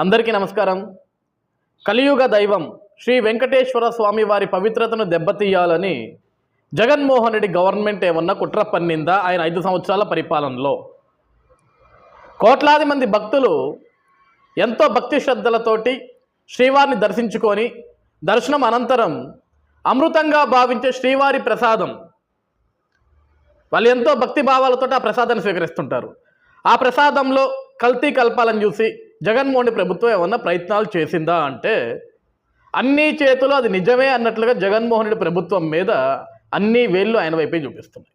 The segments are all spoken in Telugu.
అందరికీ నమస్కారం. కలియుగ దైవం శ్రీ వెంకటేశ్వర స్వామి వారి పవిత్రతను దెబ్బతీయాలని జగన్మోహన్ రెడ్డి గవర్నమెంట్ ఏమన్నా కుట్ర పన్నిందా ఆయన ఐదు సంవత్సరాల పరిపాలనలో? కోట్లాది మంది భక్తులు ఎంతో భక్తి శ్రద్ధలతోటి శ్రీవారిని దర్శించుకొని దర్శనం అనంతరం అమృతంగా భావించే శ్రీవారి ప్రసాదం. వాళ్ళు ఎంతో భక్తి భావాలతో ఆ ప్రసాదాన్ని స్వీకరిస్తుంటారు. ఆ ప్రసాదంలో కల్తీ కల్పాలను చూసి జగన్మోహన్ ప్రభుత్వం ఏమన్నా ప్రయత్నాలు చేసిందా అంటే అన్ని చేతులు అది నిజమే అన్నట్లుగా జగన్మోహన్ రెడ్డి ప్రభుత్వం మీద అన్ని వేళ్ళు ఆయన వైపే చూపిస్తున్నాయి.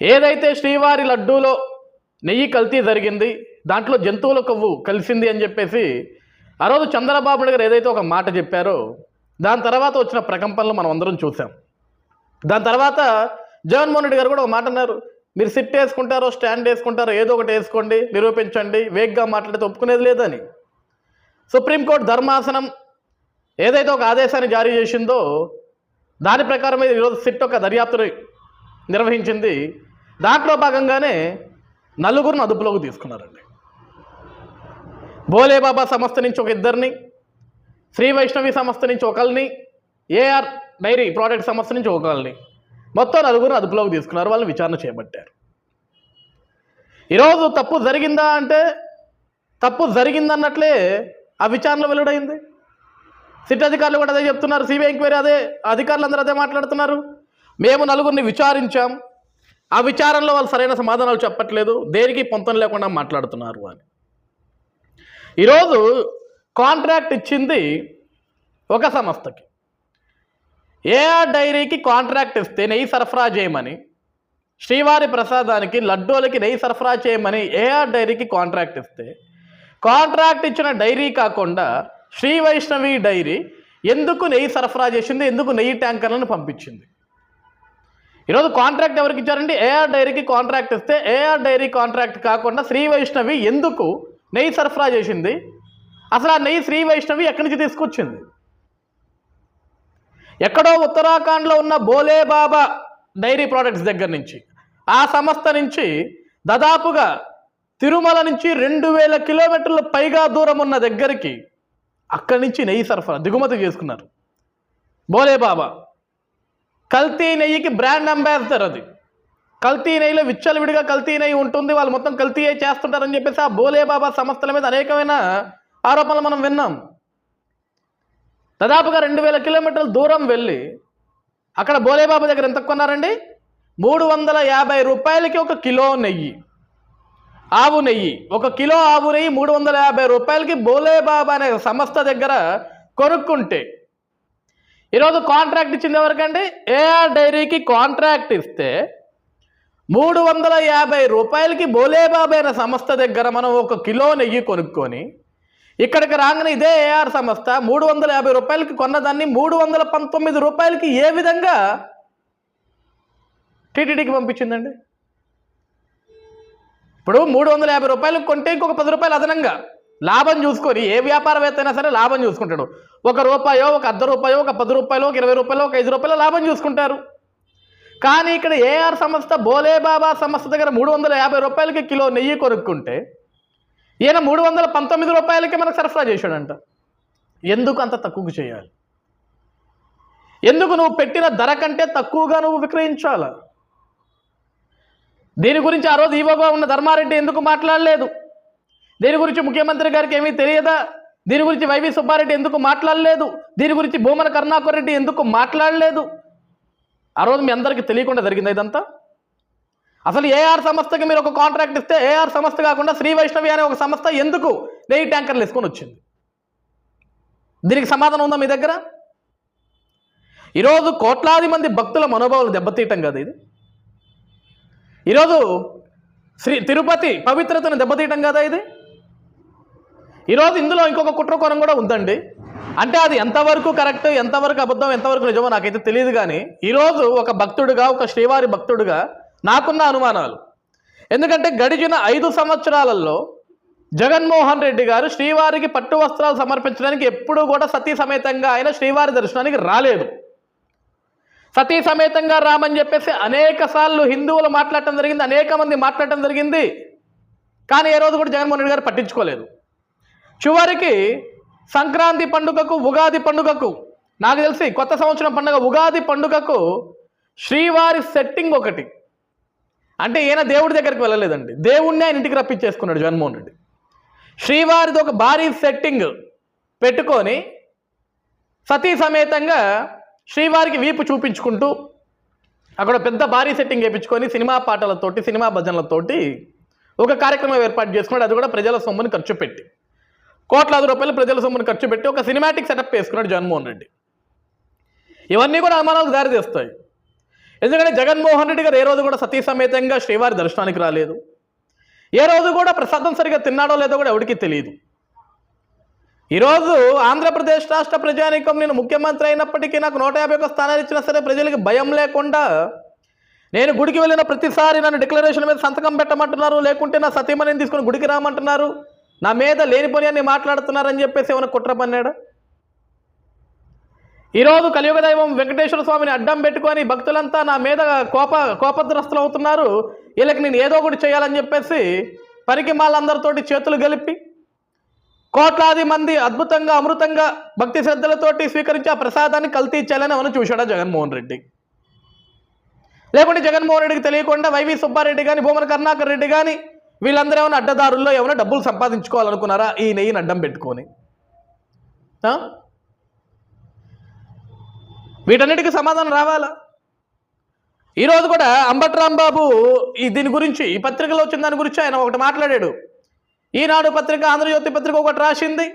ఏదైతే శ్రీవారి లడ్డూలో నెయ్యి కల్తీ జరిగింది దాంట్లో జంతువుల కొవ్వు కలిసింది అని చెప్పేసి ఆ రోజు చంద్రబాబు నాయుడు గారు ఏదైతే ఒక మాట చెప్పారో దాని తర్వాత వచ్చిన ప్రకంపనలు మనం అందరం చూసాం దాని తర్వాత జగన్మోహన్ రెడ్డి గారు కూడా ఒక మాట అన్నారు మీరు సిట్ వేసుకుంటారో స్టాండ్ వేసుకుంటారో ఏదో ఒకటి వేసుకోండి నిరూపించండి వేగ్గా మాట్లాడితే ఒప్పుకునేది లేదని. సుప్రీంకోర్టు ధర్మాసనం ఏదైతే ఒక ఆదేశాన్ని జారీ చేసిందో దాని ప్రకారం ఈరోజు సిట్ ఒక దర్యాప్తుని నిర్వహించింది. దాంట్లో భాగంగానే నలుగురిని అదుపులోకి తీసుకున్నారండి. భోలేబాబా సంస్థ నుంచి ఒక ఇద్దరిని శ్రీ వైష్ణవి సంస్థ నుంచి ఒకరిని ఏఆర్ డైరీ ప్రోడక్ట్ సంస్థ నుంచి ఒకరిని మొత్తం నలుగురు అదుపులోకి తీసుకున్నారు వాళ్ళని విచారణ చేపట్టారు. ఈరోజు తప్పు జరిగిందా అంటే తప్పు జరిగిందన్నట్లే ఆ విచారణ వెలువడైంది. సిట్ అధికారులు కూడా అదే చెప్తున్నారు సిబిఐ ఎంక్వైరీ అదే అధికారులు అందరూ అదే మాట్లాడుతున్నారు. మేము నలుగురిని విచారించాం. ఆ విచారణలో వాళ్ళు సరైన సమాధానాలు చెప్పట్లేదు. దేనికి పొంతం లేకుండా మాట్లాడుతున్నారు అని. ఈరోజు కాంట్రాక్ట్ ఇచ్చింది ఒక సంస్థకి. ఏఆర్ డైరీకి కాంట్రాక్ట్ ఇస్తే నెయ్యి సరఫరా చేయమని శ్రీవారి ప్రసాదానికి లడ్డూలకి నెయ్యి సరఫరా చేయమని ఏఆర్ డైరీకి కాంట్రాక్ట్ ఇస్తే కాంట్రాక్ట్ ఇచ్చిన డైరీ కాకుండా శ్రీ వైష్ణవి డైరీ ఎందుకు నెయ్యి సరఫరా చేసింది ఎందుకు నెయ్యి ట్యాంకర్లను పంపించింది? ఈరోజు కాంట్రాక్ట్ ఎవరికి ఇచ్చారంటే ఏఆర్ డైరీకి కాంట్రాక్ట్ ఇస్తే ఏఆర్ డైరీ కాంట్రాక్ట్ కాకుండా శ్రీ వైష్ణవి ఎందుకు నెయ్యి సరఫరా చేసింది? అసలు ఆ నెయ్యి శ్రీ వైష్ణవి ఎక్కడి నుంచి తీసుకొచ్చింది? ఎక్కడో ఉత్తరాఖండ్లో ఉన్న బోలే బాబా డైరీ ప్రోడక్ట్స్ దగ్గర నుంచి ఆ సంస్థ నుంచి దాదాపుగా తిరుమల నుంచి రెండు వేల కిలోమీటర్ల పైగా దూరం ఉన్న దగ్గరికి అక్కడి నుంచి నెయ్యి సరఫరా దిగుమతి చేసుకున్నారు. బోలే బాబా కల్తీ నెయ్యికి బ్రాండ్ అంబాసిడర్ అది. కల్తీ నెయ్యిలో విచ్చలవిడిగా కల్తీ నెయ్యి ఉంటుంది వాళ్ళు మొత్తం కల్తీ చేస్తుంటారని చెప్పేసి ఆ బోలే బాబా సంస్థల మీద అనేకమైన ఆరోపణలు మనం విన్నాం. దాదాపుగా రెండు వేల కిలోమీటర్ల దూరం వెళ్ళి అక్కడ బోలేబాబా దగ్గర ఎంత కొన్నారండి? మూడు వందల యాభై రూపాయలకి ఒక కిలో నెయ్యి. ఆవు నెయ్యి. ఒక కిలో ఆవు నెయ్యి మూడు వందల యాభై రూపాయలకి బోలేబాబా అనే సంస్థ దగ్గర కొనుక్కుంటే. ఈరోజు కాంట్రాక్ట్ ఇచ్చింది ఎవరికండి? ఏఆర్ డైరీకి కాంట్రాక్ట్ ఇస్తే మూడు వందల యాభై రూపాయలకి బోలేబాబు అనే సంస్థ దగ్గర మనం ఒక కిలో నెయ్యి కొనుక్కొని ఇక్కడికి రాగానే ఇదే ఏఆర్ సంస్థ మూడు వందల యాభై రూపాయలకి కొన్నదాన్ని మూడు వందల పంతొమ్మిది రూపాయలకి ఏ విధంగా టీటీడీకి పంపించిందండి? ఇప్పుడు మూడు వందల యాభై రూపాయలకు కొంటే ఇంకొక పది రూపాయలు అదనంగా. లాభం చూసుకొని ఏ వ్యాపారవేత్త అయినా సరే లాభం చూసుకుంటాడు. ఒక రూపాయో ఒక అర్ధ రూపాయో ఒక పది రూపాయలు ఒక ఇరవై రూపాయలు ఒక ఐదు రూపాయలు లాభం చూసుకుంటారు. కానీ ఇక్కడ ఏఆర్ సంస్థ బోలేబాబా సంస్థ దగ్గర మూడు వందల యాభై రూపాయలకి కిలో నెయ్యి కొనుక్కుంటే ఈయన మూడు వందల పంతొమ్మిది రూపాయలకి మనకు సరఫరా చేశాడంట. ఎందుకు అంత తక్కువకు చేయాలి? ఎందుకు నువ్వు పెట్టిన ధర కంటే తక్కువగా నువ్వు విక్రయించాలి? దీని గురించి ఆ రోజు ఈవోగా ఉన్న ధర్మారెడ్డి ఎందుకు మాట్లాడలేదు? దీని గురించి ముఖ్యమంత్రి గారికి ఏమీ తెలియదా? దీని గురించి వైవి సుబ్బారెడ్డి ఎందుకు మాట్లాడలేదు? దీని గురించి భూమన కరుణాకర్ రెడ్డి ఎందుకు మాట్లాడలేదు? ఆ రోజు మీ అందరికీ తెలియకుండా జరిగింది ఇదంతా? అసలు ఏఆర్ సంస్థకి మీరు ఒక కాంట్రాక్ట్ ఇస్తే ఏఆర్ సంస్థ కాకుండా శ్రీ వైష్ణవి అనే ఒక సంస్థ ఎందుకు నెయ్యి ట్యాంకర్లు వేసుకొని వచ్చింది? దీనికి సమాధానం ఉందా మీ దగ్గర? ఈరోజు కోట్లాది మంది భక్తుల మనోభావాలు దెబ్బతీయటం కదా ఇది. ఈరోజు శ్రీ తిరుపతి పవిత్రతను దెబ్బతీయటం కదా ఇది? ఈరోజు ఇందులో ఇంకొక కుట్రకోణం కూడా ఉందండి. అంటే అది ఎంతవరకు కరెక్ట్ ఎంతవరకు అబద్ధం ఎంతవరకు నిజమో నాకైతే తెలియదు కానీ ఈరోజు ఒక భక్తుడుగా ఒక శ్రీవారి భక్తుడుగా నాకున్న అనుమానాలు. ఎందుకంటే గడిచిన ఐదు సంవత్సరాలలో జగన్మోహన్ రెడ్డి గారు శ్రీవారికి పట్టు వస్త్రాలు సమర్పించడానికి ఎప్పుడూ కూడా సతీ సమేతంగా ఆయన శ్రీవారి దర్శనానికి రాలేదు. సతీ సమేతంగా రామని చెప్పేసి అనేక సార్లు హిందువులు మాట్లాడటం జరిగింది అనేక మంది మాట్లాడటం జరిగింది. కానీ ఏ రోజు కూడా జగన్మోహన్ రెడ్డి గారు పట్టించుకోలేదు. చివరికి సంక్రాంతి పండుగకు ఉగాది పండుగకు నాకు తెలిసి కొత్త సంవత్సరం పండుగ ఉగాది పండుగకు శ్రీవారి సెట్టింగ్ ఒకటి. అంటే ఈయన దేవుడి దగ్గరికి వెళ్ళలేదండి. దేవుణ్ణి ఆయన ఇంటికి రప్పించేసుకున్నాడు జగన్మోహన్ రెడ్డి. శ్రీవారిది ఒక భారీ సెట్టింగ్ పెట్టుకొని సతీ సమేతంగా శ్రీవారికి వీపు చూపించుకుంటూ అక్కడ పెద్ద భారీ సెట్టింగ్ వేయించుకొని సినిమా పాటలతోటి సినిమా భజనలతోటి ఒక కార్యక్రమం ఏర్పాటు చేసుకున్నాడు. అది కూడా ప్రజల సొమ్ముని ఖర్చు పెట్టి. కోట్లాది రూపాయలు ప్రజల సొమ్ముని ఖర్చు పెట్టి ఒక సినిమాటిక్ సెటప్ వేసుకున్నాడు జగన్మోహన్ రెడ్డి. ఇవన్నీ కూడా అనుమానాలకు దారితీస్తాయి. ఎందుకంటే జగన్మోహన్ రెడ్డి గారు ఏ రోజు కూడా సతీ సమేతంగా శ్రీవారి దర్శనానికి రాలేదు. ఏ రోజు కూడా ప్రసాదం సరిగా తిన్నాడో లేదో కూడా ఎవరికి తెలియదు ఈరోజు ఆంధ్రప్రదేశ్ రాష్ట్ర ప్రజానీకం నేను ముఖ్యమంత్రి అయినప్పటికీ నాకు నూట యాభై ఒక్క స్థానాలు ఇచ్చినా సరే ప్రజలకి భయం లేకుండా నేను గుడికి వెళ్ళిన ప్రతిసారి నన్ను డిక్లరేషన్ మీద సంతకం పెట్టమంటున్నారు లేకుంటే నా సతీమణిని తీసుకొని గుడికి రామంటున్నారు. నా మీద లేనిపోని అని మాట్లాడుతున్నారని చెప్పేసి ఏమైనా కుట్ర పన్నాడా? ఈరోజు కలియుగ దైవం వెంకటేశ్వర స్వామిని అడ్డం పెట్టుకొని భక్తులంతా నా మీద కోప కోపద్రస్తులు అవుతున్నారు వీళ్ళకి నేను ఏదో ఒకటి చేయాలని చెప్పేసి పనికి మాలందరితోటి చేతులు గలిపి కోట్లాది మంది అద్భుతంగా అమృతంగా భక్తి శ్రద్ధలతోటి స్వీకరించి ఆ ప్రసాదాన్ని కల్తీ చేయాలని అవన్నీ చూశాడా జగన్మోహన్ రెడ్డి. లేకుంటే జగన్మోహన్ రెడ్డికి తెలియకుండా వైవి సుబ్బారెడ్డి కానీ భూమన కరుణాకర్ రెడ్డి కానీ వీళ్ళందరూ ఏమైనా అడ్డదారుల్లో ఏమైనా డబ్బులు సంపాదించుకోవాలనుకున్నారా? ఈ నెయ్యిని అడ్డం పెట్టుకొని. వీటన్నిటికీ సమాధానం రావాలా? ఈరోజు కూడా అంబట్రామ్ రాంబాబు ఈ దీని గురించి ఈ పత్రికలో వచ్చిన దాని గురించి ఆయన ఒకటి మాట్లాడాడు. ఈనాడు పత్రిక ఆంధ్రజ్యోతి పత్రిక ఒకటి రాసింది.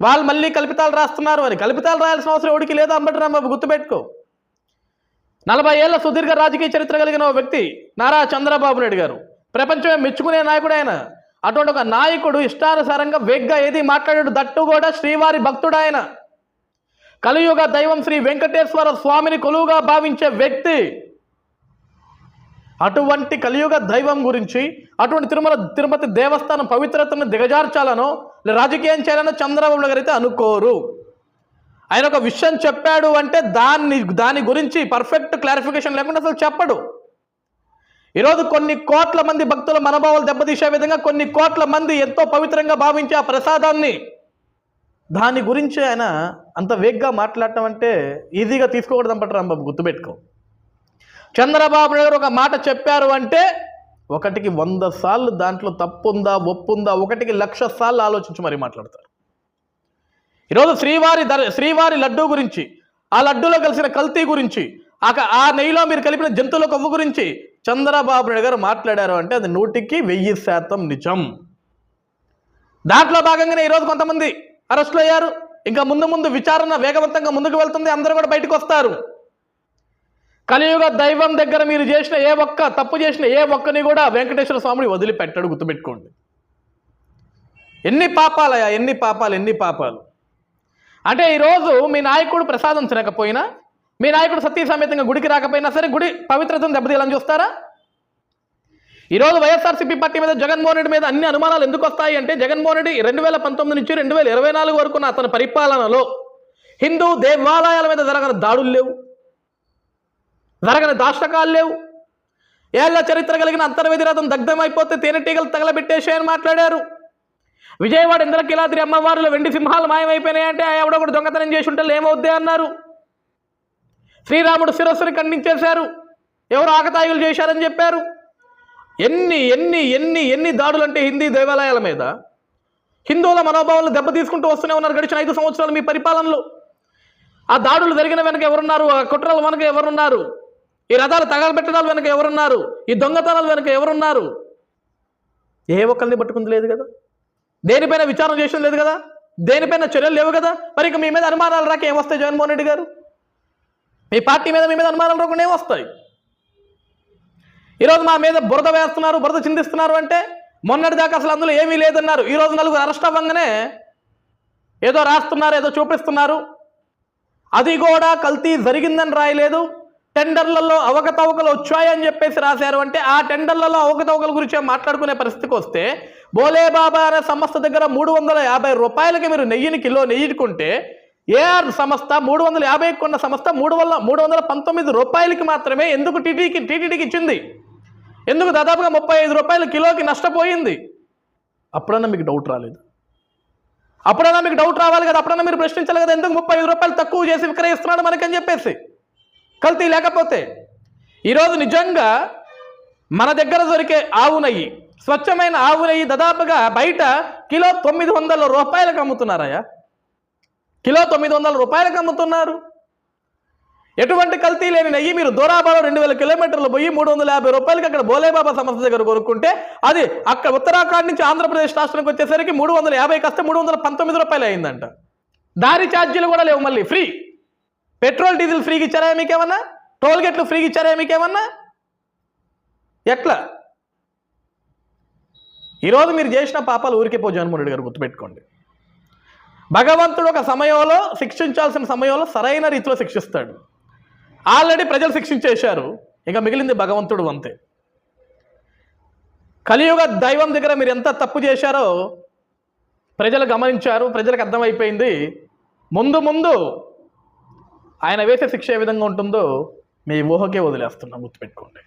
వాళ్ళు మళ్ళీ కల్పితాలు రాస్తున్నారు అని. కల్పితాలు రాయాల్సిన అవసరం ఎవడికి లేదు అంబట్రామ్ బాబు గుర్తుపెట్టుకో. నలభై ఏళ్ళ సుదీర్ఘ రాజకీయ చరిత్ర కలిగిన ఓ వ్యక్తి నారా చంద్రబాబు నాయుడు గారు. ప్రపంచమే మెచ్చుకునే నాయకుడు ఆయన. అటువంటి ఒక నాయకుడు ఇష్టానుసారంగా వేగ్గా ఏది మాట్లాడాడు దట్టు కూడా శ్రీవారి భక్తుడు ఆయన. కలియుగ దైవం శ్రీ వెంకటేశ్వర స్వామిని కొలువుగా భావించే వ్యక్తి. అటువంటి కలియుగ దైవం గురించి అటువంటి తిరుమల తిరుపతి దేవస్థానం పవిత్రతను దిగజార్చాలనో రాజకీయం చేయాలనో చంద్రబాబు నాయుడు గారు అయితే అనుకోరు. ఆయన ఒక విషయం చెప్పాడు అంటే దాన్ని దాని గురించి పర్ఫెక్ట్ క్లారిఫికేషన్ లేకుండా అసలు చెప్పడు. ఈరోజు కొన్ని కోట్ల మంది భక్తుల మనోభావాలు దెబ్బతీసే విధంగా కొన్ని కోట్ల మంది ఎంతో పవిత్రంగా భావించే ఆ ప్రసాదాన్ని దాని గురించి ఆయన అంత వేగ్గా మాట్లాడటం అంటే ఈజీగా తీసుకోకూడదు అంపట రాంబాబు గుర్తుపెట్టుకో. చంద్రబాబు నాయుడు గారు ఒక మాట చెప్పారు అంటే ఒకటికి వంద సార్లు దాంట్లో తప్పుందా ఒప్పుందా ఒకటికి లక్ష సార్లు ఆలోచించి మరీ మాట్లాడతారు. ఈరోజు శ్రీవారి దర్ శ్రీవారి లడ్డూ గురించి ఆ లడ్డూలో కలిసిన కల్తీ గురించి ఆ ఆ నెయ్యిలో మీరు కలిపిన జంతువుల కొవ్వు గురించి చంద్రబాబు నాయుడు గారు మాట్లాడారు అంటే అది నూటికి వెయ్యి శాతం నిజం. దాంట్లో భాగంగానే ఈరోజు కొంతమంది అరెస్టులు అయ్యారు ఇంకా ముందు ముందు విచారణ వేగవంతంగా ముందుకు వెళ్తుంది అందరూ కూడా బయటకు వస్తారు. కలియుగ దైవం దగ్గర మీరు చేసిన ఏ ఒక్క తప్పు చేసిన ఏ ఒక్కని కూడా వెంకటేశ్వర స్వామిని వదిలిపెట్టాడు గుర్తుపెట్టుకోండి. ఎన్ని పాపాలయ్యా ఎన్ని పాపాలు ఎన్ని పాపాలు. అంటే ఈరోజు మీ నాయకుడు ప్రసాదం తినకపోయినా మీ నాయకుడు సతీ సమేతంగా గుడికి రాకపోయినా సరే గుడి పవిత్రతను దెబ్బతీయాలని చూస్తారా? ఈరోజు వైఎస్ఆర్సీపీ పార్టీ మీద జగన్మోహన్ రెడ్డి మీద అన్ని అనుమానాలు ఎందుకు వస్తాయి అంటే జగన్మోహన్ రెడ్డి రెండు వేల పంతొమ్మిది నుంచి రెండు వేల ఇరవై నాలుగు వరకు అతని పరిపాలనలో హిందూ దేవాలయాల మీద జరగని దాడులు లేవు. జరగని దాష్టకాలు లేవు. ఏళ్ళ చరిత్ర కలిగిన అంతర్వేది రథం దగ్ధమైపోతే తేనెటీగలు తగలబెట్టేశాయని మాట్లాడారు. విజయవాడ ఇంద్రకీలాద్రి అమ్మవారిలో వెండి సింహాలు మాయమైపోయినాయంటే ఆ ఎవడో కూడా దొంగతనం చేసి ఉంటే ఏమవుద్దే అన్నారు. శ్రీరాముడు శిరస్సుని ఖండించేశారు. ఎవరు ఆకతాయిలు చేశారని చెప్పారు. ఎన్ని ఎన్ని ఎన్ని ఎన్ని దాడులు అంటే హిందీ దేవాలయాల మీద హిందువుల మనోభావాలు దెబ్బ తీసుకుంటూ వస్తూనే ఉన్నారు గడిచిన ఐదు సంవత్సరాలు మీ పరిపాలనలో. ఆ దాడులు జరిగిన వెనక ఎవరున్నారు? ఆ కుట్రల వెనక ఎవరున్నారు? ఈ రథాలు తగలబెట్టడాల వెనక ఎవరున్నారు? ఈ దొంగతనాల వెనక ఎవరున్నారు? ఏ ఒక్కరిని పట్టుకుంది లేదు కదా? దేనిపైన విచారణ చేసిన లేదు కదా? దేనిపైన చర్యలు లేవు కదా? మరి ఇక మీ మీద అనుమానాలు రాక ఏమొస్తాయి జగన్మోహన్ రెడ్డి గారు? మీ పార్టీ మీద మీ మీద అనుమానాలు రాకుండా ఏమొస్తాయి ఈరోజు మా మీద బురద వేస్తున్నారు బురద చిందిస్తున్నారు అంటే మొన్నటి దాకా అసలు అందులో ఏమీ లేదన్నారు. ఈరోజు నలుగురు అరెస్ట్ అవ్వంగానే ఏదో రాస్తున్నారు ఏదో చూపిస్తున్నారు. అది కూడా కల్తీ జరిగిందని రాయలేదు. టెండర్లలో అవకతవకలు వచ్చాయని చెప్పేసి రాశారు అంటే ఆ టెండర్లలో అవకతవకల గురించి మాట్లాడుకునే పరిస్థితికి వస్తే బోలేబాబా అనే సంస్థ దగ్గర మూడు వందల యాభై రూపాయలకి మీరు నెయ్యిని కిలో నెయ్యికుంటే ఏఆర్ సంస్థ మూడు వందల యాభై కొన్న సంస్థ మూడు వందల మూడు వందల పంతొమ్మిది రూపాయలకి మాత్రమే ఎందుకు టీటీకి టీటీడీకి ఇచ్చింది? ఎందుకు దాదాపుగా ముప్పై ఐదు రూపాయలు కిలోకి నష్టపోయింది? అప్పుడన్నా మీకు డౌట్ రాలేదు. అప్పుడన్నా మీకు డౌట్ రావాలి కదా అప్పుడన్నా మీరు ప్రశ్నించాలి కదా ఎందుకు ముప్పై ఐదు రూపాయలు తక్కువ చేసి విక్రయిస్తున్నాడు మనకని చెప్పేసి? కల్తీ లేకపోతే? ఈరోజు నిజంగా మన దగ్గర దొరికే ఆవు నెయ్యి స్వచ్ఛమైన ఆవు నెయ్యి దాదాపుగా బయట కిలో తొమ్మిది వందల రూపాయలకు అమ్ముతున్నారయ్యా. కిలో తొమ్మిది వందల రూపాయలకు అమ్ముతున్నారు. ఎటువంటి కల్తీ లేని నెయ్యి మీరు దూరాబాలో రెండు వేల కిలోమీటర్లు పోయి మూడు వందల యాభై రూపాయలకి అక్కడ బోలేబాబా సంస్థ దగ్గర కొనుక్కుంటే అది అక్కడ ఉత్తరాఖండ్ నుంచి ఆంధ్రప్రదేశ్ రాష్ట్రానికి వచ్చేసరికి మూడు వందల యాభై కస్తే మూడు వందల పంతొమ్మిది రూపాయలు అయిందంట. దారి ఛార్జీలు కూడా లేవు మళ్ళీ ఫ్రీ. పెట్రోల్ డీజిల్ ఫ్రీకి ఇచ్చారా మీకేమన్నా? టోల్ గేట్లు ఫ్రీకి ఇచ్చారా మీకేమన్నా? ఎట్లా? ఈరోజు మీరు చేసిన పాపాలు ఊరికే పో జగన్మోహన్ రెడ్డి గారు గుర్తుపెట్టుకోండి. భగవంతుడు ఒక సమయంలో శిక్షించాల్సిన సమయంలో సరైన రీతిలో శిక్షిస్తాడు. ఆల్రెడీ ప్రజలు శిక్షించేశారు. ఇంకా మిగిలింది భగవంతుడు అంతే. కలియుగ దైవం దగ్గర మీరు ఎంత తప్పు చేశారో ప్రజలు గమనించారు ప్రజలకు అర్థమైపోయింది. ముందు ముందు ఆయన వేసే శిక్ష ఏ విధంగా ఉంటుందో మీ ఊహకే వదిలేస్తున్నాం గుర్తుపెట్టుకోండి.